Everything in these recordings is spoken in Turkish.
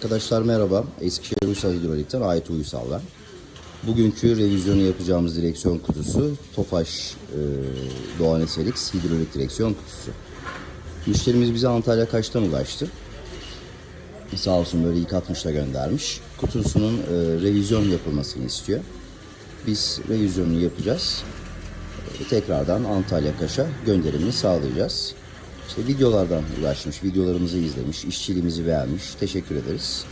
Arkadaşlar merhaba. Eskişehir Uysal Hidrolik'ten Ait Uysal ben. Bugünkü revizyonu yapacağımız direksiyon kutusu Tofaş e, Doğan Eselix hidrolik direksiyon kutusu. Müşterimiz bize Antalya Kaş'tan ulaştı. Sağ olsun böyle yıkatmışla göndermiş. Kutusunun e, revizyon yapılmasını istiyor. Biz revizyonunu yapacağız. E, tekrardan Antalya Kaş'a gönderimini sağlayacağız. İşte videolardan ulaşmış, videolarımızı izlemiş, işçiliğimizi beğenmiş. Teşekkür ederiz.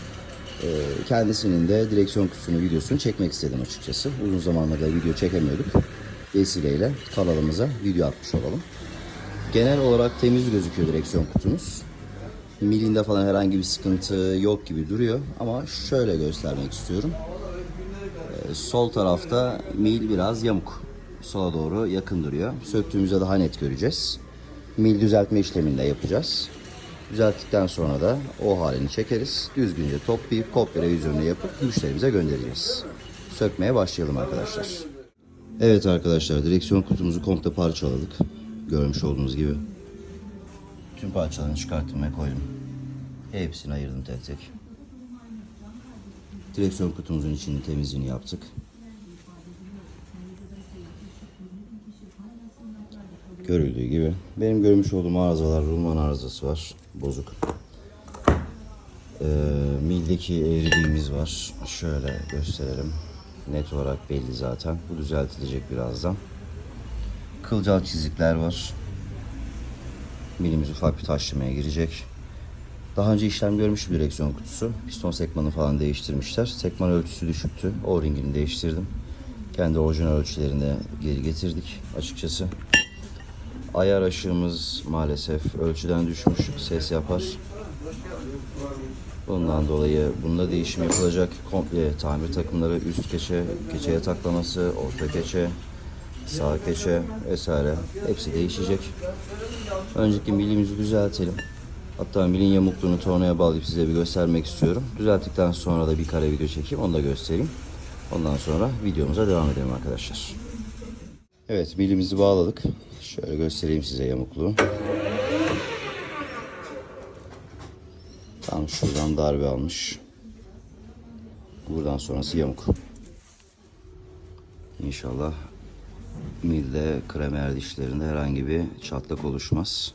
Ee, kendisinin de direksiyon kutusunu, videosunu çekmek istedim açıkçası. Uzun zamanlarda video çekemiyorduk. Vesileyle kanalımıza video atmış olalım. Genel olarak temiz gözüküyor direksiyon kutumuz. Milinde falan herhangi bir sıkıntı yok gibi duruyor. Ama şöyle göstermek istiyorum. Ee, sol tarafta mil biraz yamuk. Sola doğru yakın duruyor. Söktüğümüzde daha net göreceğiz mil düzeltme işlemini de yapacağız. Düzelttikten sonra da o halini çekeriz. Düzgünce toplayıp kopya revizyonunu yapıp müşterimize göndereceğiz. Sökmeye başlayalım arkadaşlar. Evet arkadaşlar direksiyon kutumuzu komple parçaladık. Görmüş olduğunuz gibi. Tüm parçalarını çıkarttım ve koydum. Hepsini ayırdım tek tek. Direksiyon kutumuzun içini temizliğini yaptık. Görüldüğü gibi. Benim görmüş olduğum arızalar, rulman arızası var. Bozuk. Ee, mildeki eğriliğimiz var. Şöyle gösterelim. Net olarak belli zaten. Bu düzeltilecek birazdan. Kılcal çizikler var. Milimiz ufak bir taşlamaya girecek. Daha önce işlem görmüş bir direksiyon kutusu. Piston sekmanı falan değiştirmişler. Sekman ölçüsü düşüktü. O-ringini değiştirdim. Kendi orijinal ölçülerine geri getirdik açıkçası. Ayar aşığımız maalesef ölçüden düşmüş. Ses yapar. Bundan dolayı bunda değişim yapılacak. Komple tamir takımları üst keçe, keçe yataklaması, orta keçe, sağ keçe vesaire hepsi değişecek. Önceki milimizi düzeltelim. Hatta milin yamukluğunu tornaya bağlayıp size bir göstermek istiyorum. Düzelttikten sonra da bir kare video çekeyim onu da göstereyim. Ondan sonra videomuza devam edelim arkadaşlar. Evet milimizi bağladık. Şöyle göstereyim size yamukluğu. Tam şuradan darbe almış. Buradan sonrası yamuk. İnşallah milde kremer dişlerinde herhangi bir çatlak oluşmaz.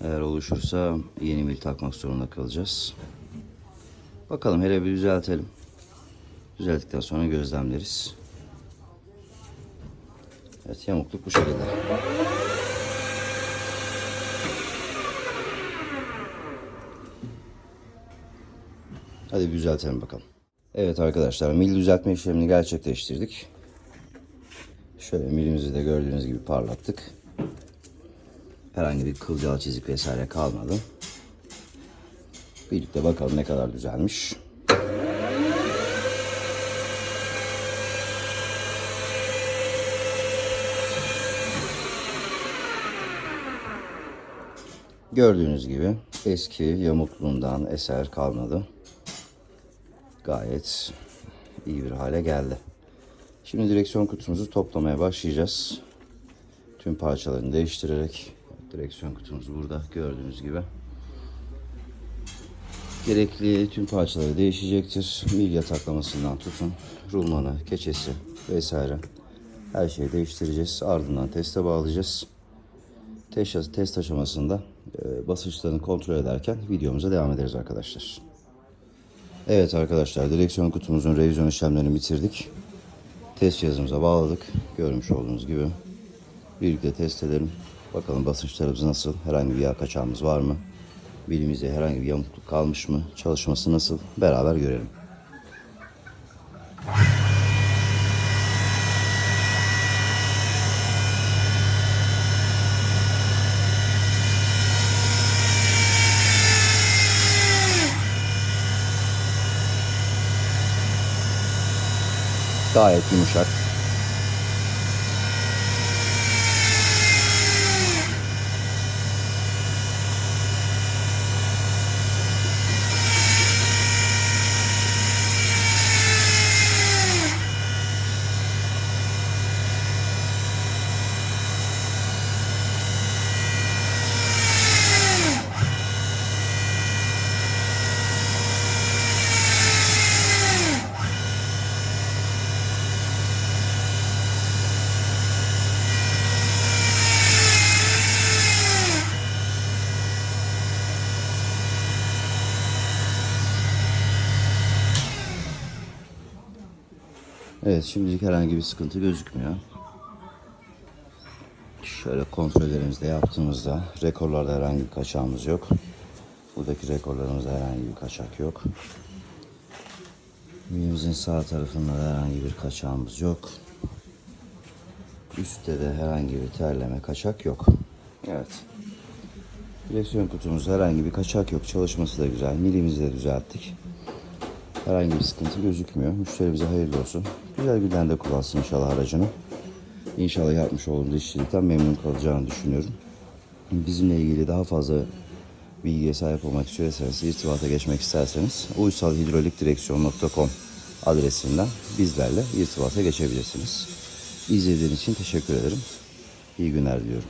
Eğer oluşursa yeni mil takmak zorunda kalacağız. Bakalım hele bir düzeltelim. Düzelttikten sonra gözlemleriz. Evet yamukluk bu şekilde. Hadi bir düzeltelim bakalım. Evet arkadaşlar mil düzeltme işlemini gerçekleştirdik. Şöyle milimizi de gördüğünüz gibi parlattık. Herhangi bir kılcal çizik vesaire kalmadı. Birlikte bakalım ne kadar düzelmiş. Gördüğünüz gibi eski yamukluğundan eser kalmadı. Gayet iyi bir hale geldi. Şimdi direksiyon kutumuzu toplamaya başlayacağız. Tüm parçalarını değiştirerek direksiyon kutumuz burada gördüğünüz gibi. Gerekli tüm parçaları değişecektir. Mil yataklamasından tutun, rulmanı, keçesi vesaire her şeyi değiştireceğiz. Ardından teste bağlayacağız. Test, test aşamasında e, basınçlarını kontrol ederken videomuza devam ederiz arkadaşlar. Evet arkadaşlar direksiyon kutumuzun revizyon işlemlerini bitirdik. Test cihazımıza bağladık. Görmüş olduğunuz gibi. Birlikte test edelim. Bakalım basınçlarımız nasıl? Herhangi bir yağ kaçağımız var mı? Bilimizde herhangi bir yamukluk kalmış mı? Çalışması nasıl? Beraber görelim. Gayet yumuşak. Evet şimdilik herhangi bir sıkıntı gözükmüyor. Şöyle kontrollerimizi de yaptığımızda rekorlarda herhangi bir kaçağımız yok. Buradaki rekorlarımızda herhangi bir kaçak yok. Milimizin sağ tarafında da herhangi bir kaçağımız yok. Üstte de herhangi bir terleme kaçak yok. Evet. Direksiyon kutumuzda herhangi bir kaçak yok. Çalışması da güzel. Milimizi de düzelttik. Herhangi bir sıkıntı gözükmüyor. Müşterimize hayırlı olsun. Güzel günlerde kullansın inşallah aracını. İnşallah yapmış olduğumuz işçilikten memnun kalacağını düşünüyorum. Bizimle ilgili daha fazla bilgiye sahip olmak istiyorsanız, irtibata geçmek isterseniz uysalhidrolikdireksiyon.com adresinden bizlerle irtibata geçebilirsiniz. İzlediğiniz için teşekkür ederim. İyi günler diliyorum.